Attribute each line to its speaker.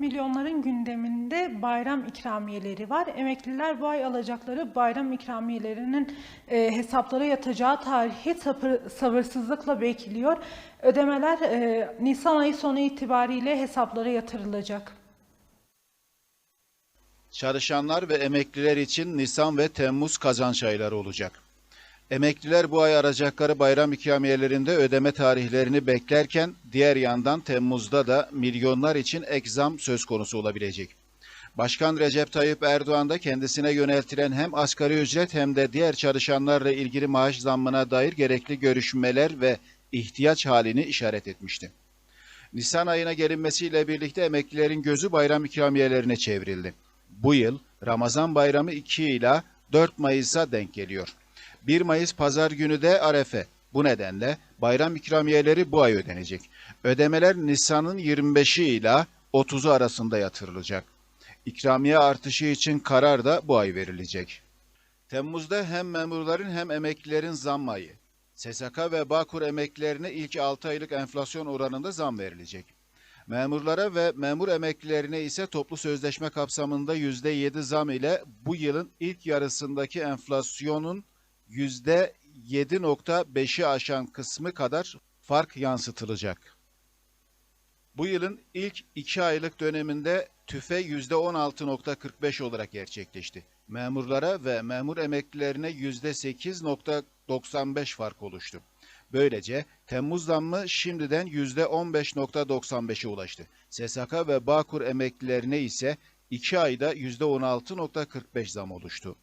Speaker 1: Milyonların gündeminde bayram ikramiyeleri var. Emekliler bu ay alacakları bayram ikramiyelerinin e, hesaplara yatacağı tarihi sabır- sabırsızlıkla bekliyor. Ödemeler e, Nisan ayı sonu itibariyle hesaplara yatırılacak.
Speaker 2: Çalışanlar ve emekliler için Nisan ve Temmuz kazanç ayları olacak. Emekliler bu ay arayacakları bayram ikramiyelerinde ödeme tarihlerini beklerken diğer yandan Temmuz'da da milyonlar için ek zam söz konusu olabilecek. Başkan Recep Tayyip Erdoğan da kendisine yöneltilen hem asgari ücret hem de diğer çalışanlarla ilgili maaş zammına dair gerekli görüşmeler ve ihtiyaç halini işaret etmişti. Nisan ayına gelinmesiyle birlikte emeklilerin gözü bayram ikramiyelerine çevrildi. Bu yıl Ramazan bayramı 2 ila 4 Mayıs'a denk geliyor. 1 Mayıs pazar günü de Arefe. Bu nedenle bayram ikramiyeleri bu ay ödenecek. Ödemeler Nisan'ın 25'i ila 30'u arasında yatırılacak. İkramiye artışı için karar da bu ay verilecek. Temmuz'da hem memurların hem emeklilerin zam ayı. SSK ve Bağkur emeklilerine ilk 6 aylık enflasyon oranında zam verilecek. Memurlara ve memur emeklilerine ise toplu sözleşme kapsamında %7 zam ile bu yılın ilk yarısındaki enflasyonun %7.5'i aşan kısmı kadar fark yansıtılacak. Bu yılın ilk 2 aylık döneminde tüfe %16.45 olarak gerçekleşti. Memurlara ve memur emeklilerine %8.95 fark oluştu. Böylece Temmuz zammı şimdiden %15.95'e ulaştı. SSK ve Bağkur emeklilerine ise 2 ayda %16.45 zam oluştu.